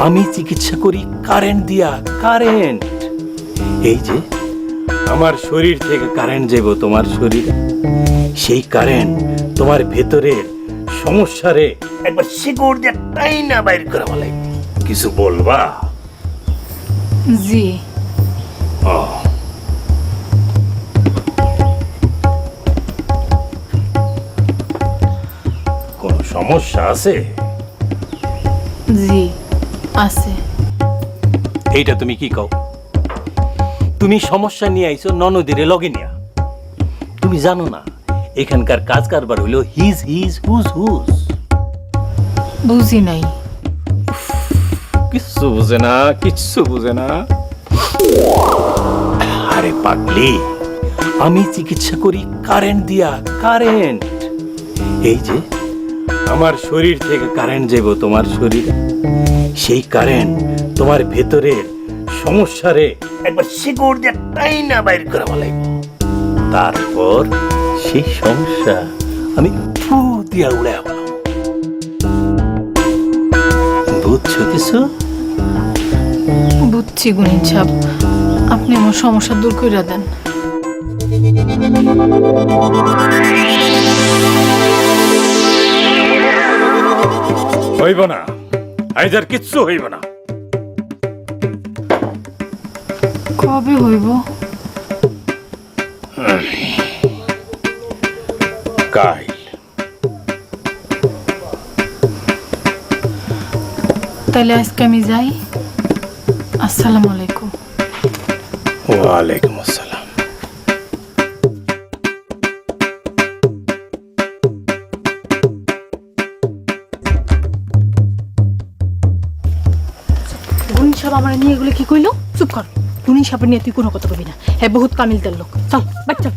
আমি চিকিৎসা করি কারেন্ট দিয়া কারেন্ট এই যে আমার শরীর থেকে কারেন্ট যাব তোমার শরীরে। সেই কারেন্ট তোমার ভেতরের সমস্যারে একবার শিকড় দিয়ে টাইনা বাইর করে বলে। কিছু বলবা? জি। ও। কোনো সমস্যা আছে? জি। আছে। এইটা তুমি কি কও? তুমি সমস্যা নিয়ে আইছো ননদিরে লগে নিয়া। তুমি জানো না এখানকার কাজ কারবার হইল হিজ হিজ হুজ হুজ। বুঝি নাই। কিচ্ছু বুঝে না কিচ্ছু বুঝে না। আরে পাগলি আমি চিকিৎসা করি কারেন্ট দিয়া কারেন্ট। এই যে আমার শরীর থেকে কারেন্ট যাব তোমার শরীরে। সেই কারেন্ট তোমার ভেতরের সমস্যারে একবার শিকড় দিয়ে টাইনা বাইর করে বলে তারপর সেই সমস্যা আমি ফু দিয়া উড়ে আবার বুঝছ কিছু? বুঝছি গুণিন আপনি আমার সমস্যা দূর করে দেন। হইব না। আইজার কিচ্ছু হইব না। কবে হইব? কাইল তাহলে আজকে আমি যাই। আসসালামু আলাইকুম। ওয়ালাইকুম আসসালাম। সাহেব আমার নিয়ে এগুলো কি কইলো? চুপ কর। তুমি সাহেবের নিয়ে তুই কোনো কথা কবি না। হ্যাঁ বহুত কামিল তেল লোক। চল, বাচ্চা।